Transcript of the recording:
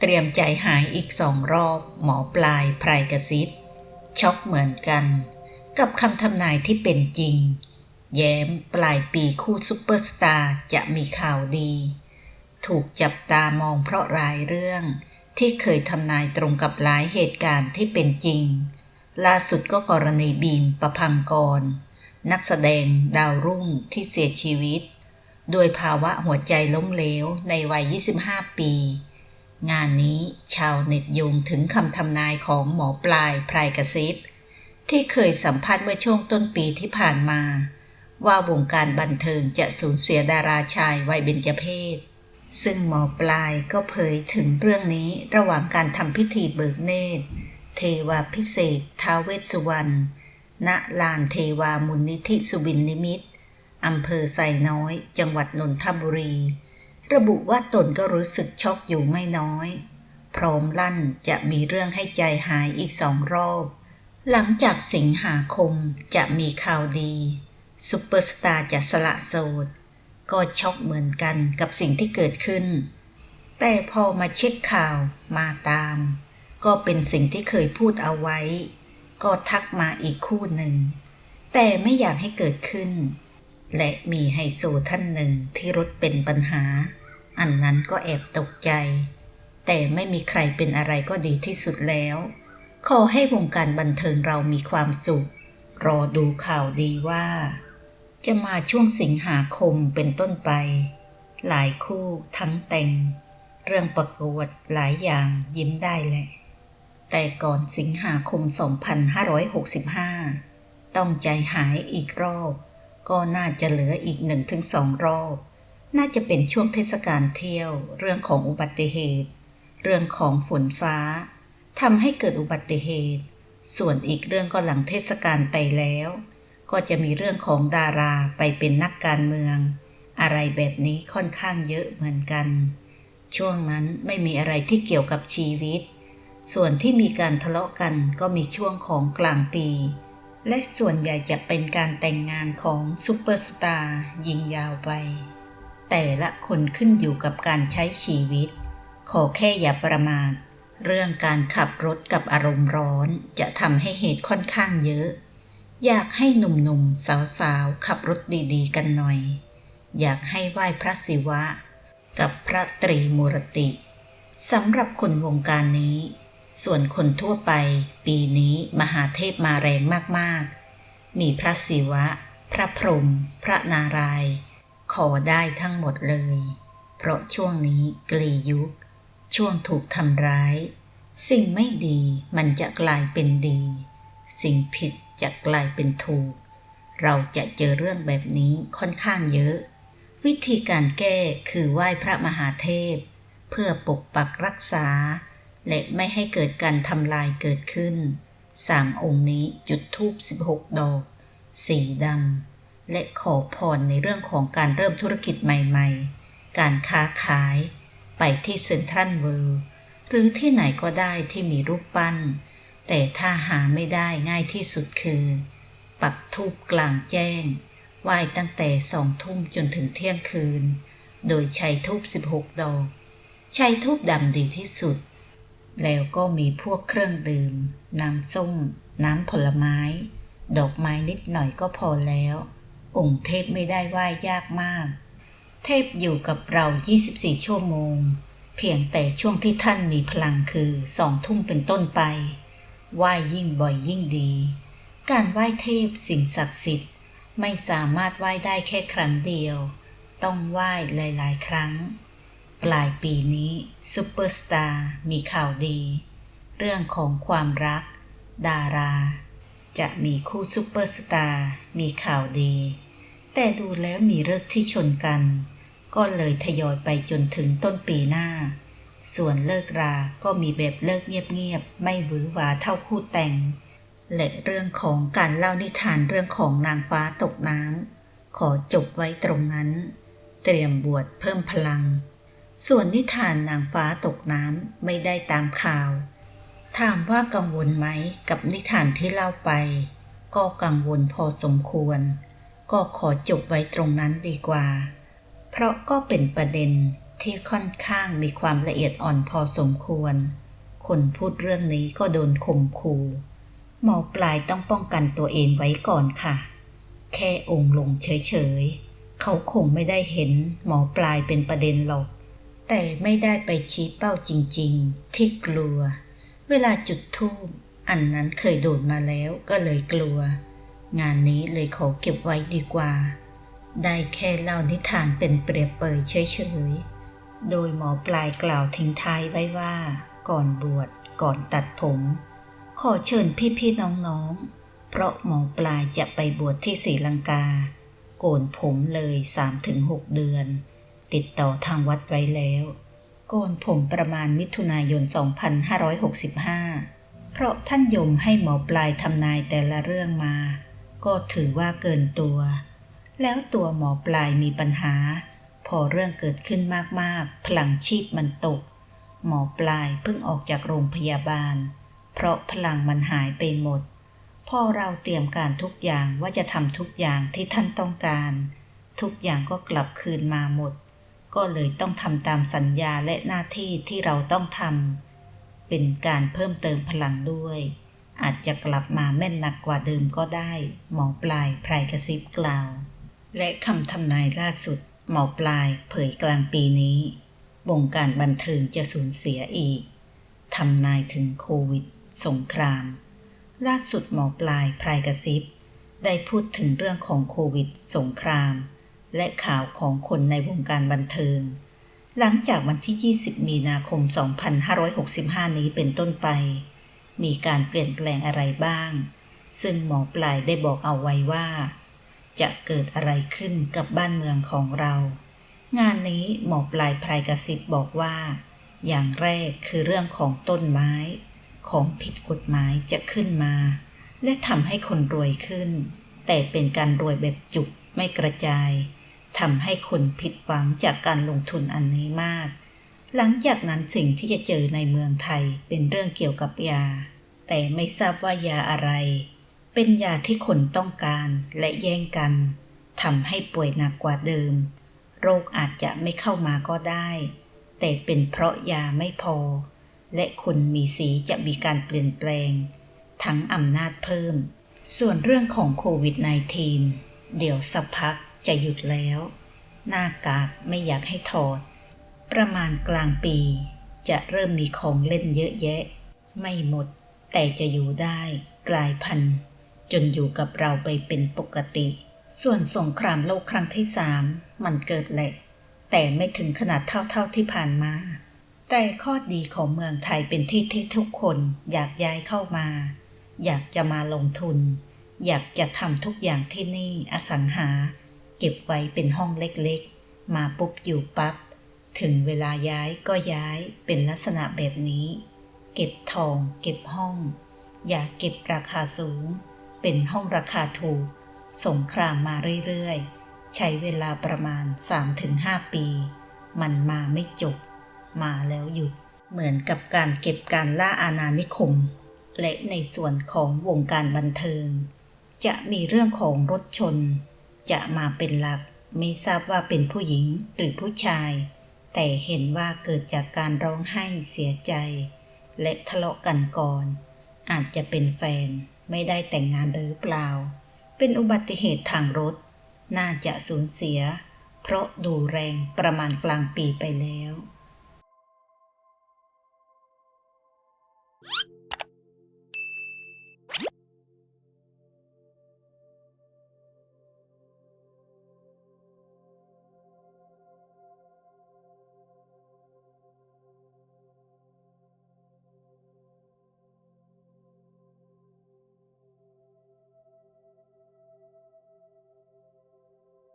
เตรียมใจหายอีกสองรอบ หมอปลายไพรกระซิบ ช็อกเหมือนกัน กับคำทำนายที่เป็นจริง แย้มปลายปีคู่ซุปเปอร์สตาร์จะมีข่าวดี ถูกจับตามองเพราะรายเรื่อง ที่เคยทำนายตรงกับหลายเหตุการณ์ที่เป็นจริง ล่าสุดก็กรณีบีมประพังกร นักแสดงดาวรุ่งที่เสียชีวิต โดยภาวะหัวใจล้มเหลวในวัย 25 ปี งานนี้ชาวเน็ตโยงถึงคำทำนายของหมอปลายไพรกระซิบที่เคยสัมภาษณ์เมื่อช่วงต้นปีที่ผ่านมา ว่าวงการบันเทิงจะสูญเสียดาราชายวัยเบญจเพศ ซึ่งหมอปลายก็เผยถึงเรื่องนี้ระหว่างการทำพิธีเบิกเนตร เทวาพิเศษท้าเวสสุวรรณณลานเทวามุนิธิสุบินนิมิตอำเภอไซน้อย จังหวัดนนทบุรี ระบุว่าตนก็รู้สึกช็อกอยู่ไม่น้อย พร้อมลั่นจะมีเรื่องให้ใจหายอีกสองรอบ หลังจากสิงหาคมจะมีข่าวดีซุปเปอร์สตาร์จะสละโสด ก็ช็อกเหมือนกันกับสิ่งที่เกิดขึ้น แต่พอมาเช็คข่าวมาตาม ก็เป็นสิ่งที่เคยพูดเอาไว้ ก็ทักมาอีกคู่หนึ่ง แต่ไม่อยากให้เกิดขึ้น และมีไฮโซท่านหนึ่งที่รถเป็นปัญหา อันนั้นก็แอบตกใจ แต่ไม่มีใครเป็นอะไรก็ดีที่สุดแล้ว ขอให้วงการบันเทิงเรามีความสุข รอดูข่าวดีว่า จะมาช่วงสิงหาคมเป็นต้นไป หลายคู่ทั้งแต่ง เรื่องประกวดหลายอย่างยิ้มได้แหละ แต่ก่อนสิงหาคม 2565 ต้องใจหายอีกรอบ ก็น่าจะเหลืออีกหนึ่งถึงสองรอบ น่าจะเป็นช่วงเทศกาลเที่ยว เรื่องของอุบัติเหตุ เรื่องของฝนฟ้าทำให้เกิดอุบัติเหตุ ส่วนอีกเรื่องก็หลังเทศกาลไปแล้ว ก็จะมีเรื่องของดาราไปเป็นนักการเมือง อะไรแบบนี้ค่อนข้างเยอะเหมือนกัน ช่วงนั้นไม่มีอะไรที่เกี่ยวกับชีวิต ส่วนที่มีการทะเลาะกันก็มีช่วงของกลางปี และส่วนใหญ่จะเป็นการแต่งงานของซูเปอร์สตาร์ยิงยาวไป แต่ละคนขึ้นอยู่กับการใช้ชีวิต ขอแค่อย่าประมาทเรื่องการขับรถกับอารมณ์ร้อนจะทำให้เหตุค่อนข้างเยอะ อยากให้หนุ่มๆ สาวๆ ขับรถดีๆ กันหน่อย อยากให้ไหว้พระศิวะ กับพระตรีมูรติสำหรับคนวงการนี้ ส่วนคนทั่วไป ปีนี้มหาเทพมาแรงมากๆ มีพระศิวะ พระพรหมพระนารายณ์ ขอได้ทั้งหมดเลย เพราะช่วงนี้กลียุค ช่วงถูกทำร้าย สิ่งไม่ดีมันจะกลายเป็นดี สิ่งผิดจะกลายเป็นถูก เราจะเจอเรื่องแบบนี้ค่อนข้างเยอะ วิธีการแก้คือไหว้พระมหาเทพ เพื่อปกปักรักษา และไม่ให้เกิดการทำลายเกิดขึ้นสามองค์นี้จุดทูบ16 ดอก สีดำ และขอพรในเรื่องของการเริ่มธุรกิจใหม่ๆ การค้าขาย ไปที่เซ็นทรัลเวิลด์หรือที่ไหนก็ได้ที่มีรูปปั้น แต่ถ้าหาไม่ได้ง่ายที่สุดคือ ปักทูบกลางแจ้ง ไหว้ตั้งแต่สองทุ่มจนถึงเที่ยงคืน โดยใช้ทูบ16 ดอก ใช้ทูบดำดีที่สุด แล้วก็มีพวกเครื่องดื่ม น้ำส้ม น้ำผลไม้ ดอกไม้นิดหน่อยก็พอแล้ว องค์เทพไม่ได้ไหว้ยากมาก เทพอยู่กับเรา 24 ชั่วโมง เพียงแต่ช่วงที่ท่านมีพลังคือสองทุ่มเป็นต้นไปไหว้ยิ่งบ่อยยิ่งดี การไหว้เทพสิ่งศักดิ์สิทธิ์ ไม่สามารถไหว้ได้แค่ครั้งเดียว ต้องไหว้หลาย ๆ ครั้ง ปลายปีนี้ซูเปอร์สตาร์มีข่าวดี เรื่องของความรัก ดารา จะมีคู่ซูเปอร์สตาร์มีข่าวดี แต่ดูแล้วมีเลิกที่ชนกัน ก็เลยทยอยไปจนถึงต้นปีหน้า ส่วนเลิกราก็มีแบบเลิกเงียบๆ ไม่หวือหวาเท่าคู่แต่ง และเรื่องของการเล่านิทานเรื่องของนางฟ้าตกน้ำขอจบไว้ตรงนั้น เตรียมบวชเพิ่มพลัง ส่วนนิทานนางฟ้าตกน้ำไม่ได้ตามข่าว ถามว่ากังวลไหมกับนิทานที่เล่าไป ก็กังวลพอสมควร ก็ขอจบไว้ตรงนั้นดีกว่า เพราะก็เป็นประเด็นที่ค่อนข้างมีความละเอียดอ่อนพอสมควร คนพูดเรื่องนี้ก็โดนข่มขู่หมอปลายต้องป้องกันตัวเองไว้ก่อนค่ะ แค่องค์ลงเฉยๆ เขาคงไม่ได้เห็นหมอปลายเป็นประเด็นหรอก แต่ไม่ได้ไปชี้เป้าจริงๆ ที่กลัว เวลาจุดธูปอันนั้นเคยโดนมาแล้วก็เลยกลัว งานนี้เลยขอเก็บไว้ดีกว่า ได้แค่เล่านิทานเป็นเปรียบเปยเฉยๆ โดยหมอปลายกล่าวทิ้งท้ายไว้ว่า ก่อนบวชก่อนตัดผม ขอเชิญพี่ๆน้องๆ เพราะหมอปลายจะไปบวชที่ศรีลังกา โกนผมเลย 3-6 เดือน ติดต่อทางวัดไว้แล้ว โกนผมประมาณมิถุนายน 2565 เพราะท่านยมให้หมอปลายทำนายแต่ละเรื่องมา ก็ถือว่าเกินตัว แล้วตัวหมอปลายมีปัญหา พอเรื่องเกิดขึ้นมากๆ พลังชีพมันตก หมอปลายเพิ่งออกจากโรงพยาบาล เพราะพลังมันหายไปหมด พอเราเตรียมการทุกอย่างว่าจะทำทุกอย่างที่ท่านต้องการ ทุกอย่างก็กลับคืนมาหมด ก็เลยต้องทำตามสัญญาและหน้าที่ที่เราต้องทำเป็นการเพิ่มเติมพลังด้วย อาจจะกลับมาแม่นหนักกว่าเดิมก็ได้ หมอปลายไพรกระซิบกล่าว และคำทำนายล่าสุด หมอปลายเผยกลางปีนี้ วงการบันเทิงจะสูญเสียอีกทำนายถึงโควิด สงคราม ล่าสุดหมอปลายไพรกระซิบ ได้พูดถึงเรื่องของโควิด สงคราม และข่าวของคนในวงการบันเทิง หลังจากวันที่ 20 มีนาคม 2565 นี้เป็นต้นไป มีการเปลี่ยนแปลงอะไรบ้าง ซึ่งหมอปลายได้บอกเอาไว้ว่า จะเกิดอะไรขึ้นกับบ้านเมืองของเรา งานนี้หมอปลายไพรกระซิบบอกว่า อย่างแรกคือเรื่องของต้นไม้ ของผิดกฎหมายจะขึ้นมา และทำให้คนรวยขึ้น แต่เป็นการรวยแบบจุกไม่กระจายทำให้คนผิดหวังจากการลงทุนอันนี้มาก หลังจากนั้นสิ่งที่จะเจอในเมืองไทยเป็นเรื่องเกี่ยวกับยา แต่ไม่ทราบว่ายาอะไร เป็นยาที่คนต้องการและแย่งกันทำให้ป่วยหนักกว่าเดิม โรคอาจจะไม่เข้ามาก็ได้ แต่เป็นเพราะยาไม่พอ และคนมีสีจะมีการเปลี่ยนแปลง ทั้งอำนาจเพิ่ม ส่วนเรื่องของโควิด -19 เดี๋ยวสักพักจะหยุดแล้ว หน้ากากไม่อยากให้ถอด ประมาณกลางปี จะเริ่มมีของเล่นเยอะแยะ ไม่หมด แต่จะอยู่ได้กลายพันธุ์ จนอยู่กับเราไปเป็นปกติ ส่วนสงครามโลกครั้งที่สามมันเกิดแหละ แต่ไม่ถึงขนาดเท่าๆที่ผ่านมา แต่ข้อดีของเมืองไทยเป็นที่ที่ทุกคนอยากย้ายเข้ามา อยากจะมาลงทุน อยากจะทำทุกอย่างที่นี่อสังหา เก็บไว้เป็นห้องเล็กๆ มาปุ๊บอยู่ปับ๊บ ถึงเวลาย้ายก็ย้ายเป็นลักษณะแบบนี้ เก็บทอง เก็บห้อง อย่าเก็บราคาสูง เป็นห้องราคาถูก สงครามมาเรื่อยๆ ใช้เวลาประมาณ 3-5 ปี มันมาไม่จบ มาแล้วหยุด เหมือนกับการเก็บการล่าอาณานิคม และในส่วนของวงการบันเทิง จะมีเรื่องของรถชน จะมาเป็นหลัก ไม่ทราบว่าเป็นผู้หญิงหรือผู้ชาย แต่เห็นว่าเกิดจากการร้องไห้เสียใจ และทะเลาะกันก่อน อาจจะเป็นแฟนไม่ได้แต่งงานหรือเปล่า เป็นอุบัติเหตุทางรถ น่าจะสูญเสีย เพราะดูแรงประมาณกลางปีไปแล้ว